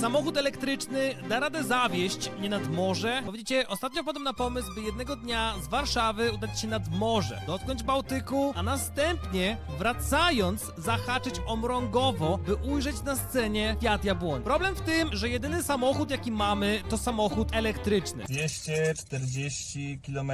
Samochód elektryczny da radę zawieść mnie nad morze? Bo widzicie, ostatnio wpadłem na pomysł, by jednego dnia z Warszawy udać się nad morze, dotknąć Bałtyku, a następnie wracając zahaczyć o Mrągowo, by ujrzeć na scenie Fiat Jabłoń. Problem w tym, że jedyny samochód jaki mamy to samochód elektryczny. 240 km.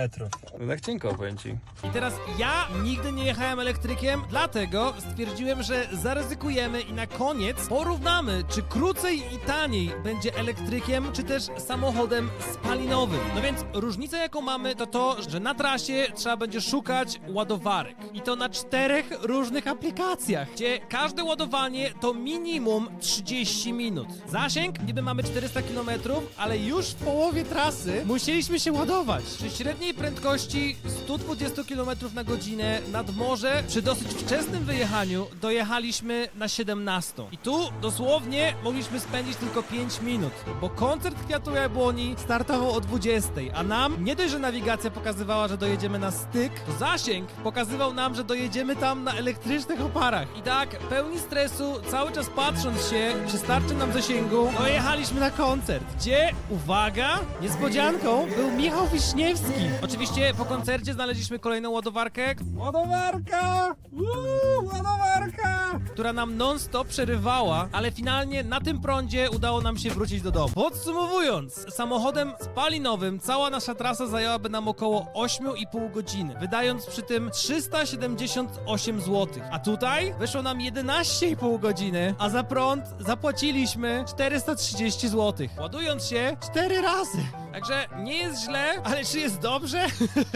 No tak cienko, powiem ci. I teraz ja nigdy nie jechałem elektrykiem, dlatego stwierdziłem, że zaryzykujemy i na koniec porównamy, czy krócej i taniej będzie elektrykiem, czy też samochodem spalinowym. No więc różnica jaką mamy to to, że na trasie trzeba będzie szukać ładowarek. I to na czterech różnych aplikacjach, gdzie każde ładowanie to minimum 30 minut. Zasięg niby mamy 400 km, ale już w połowie trasy musieliśmy się ładować. Przy średniej prędkości 120 km na godzinę nad morze przy dosyć wczesnym wyjechaniu dojechaliśmy na 17. I tu dosłownie mogliśmy spędzić tylko 5 minut, bo koncert Kwiatu Jabłoni startował o 20, a nam nie dość, że nawigacja pokazywała, że dojedziemy na styk, to zasięg pokazywał nam, że dojedziemy tam na elektrycznych oparach. I tak, pełni stresu, cały czas patrząc się, czy starczy nam zasięgu, dojechaliśmy na koncert, gdzie, uwaga, niespodzianką był Michał Wiśniewski. Oczywiście po koncercie znaleźliśmy kolejną ładowarkę, Ładowarka! Ładowarka! Która nam non-stop przerywała, ale finalnie na tym prądzie udało nam się wrócić do domu. Podsumowując, samochodem spalinowym cała nasza trasa zajęłaby nam około 8,5 godziny, wydając przy tym 378 zł. A tutaj wyszło nam 11,5 godziny, a za prąd zapłaciliśmy 430 zł. Ładując się 4 razy. Także nie jest źle, ale czy jest dobrze?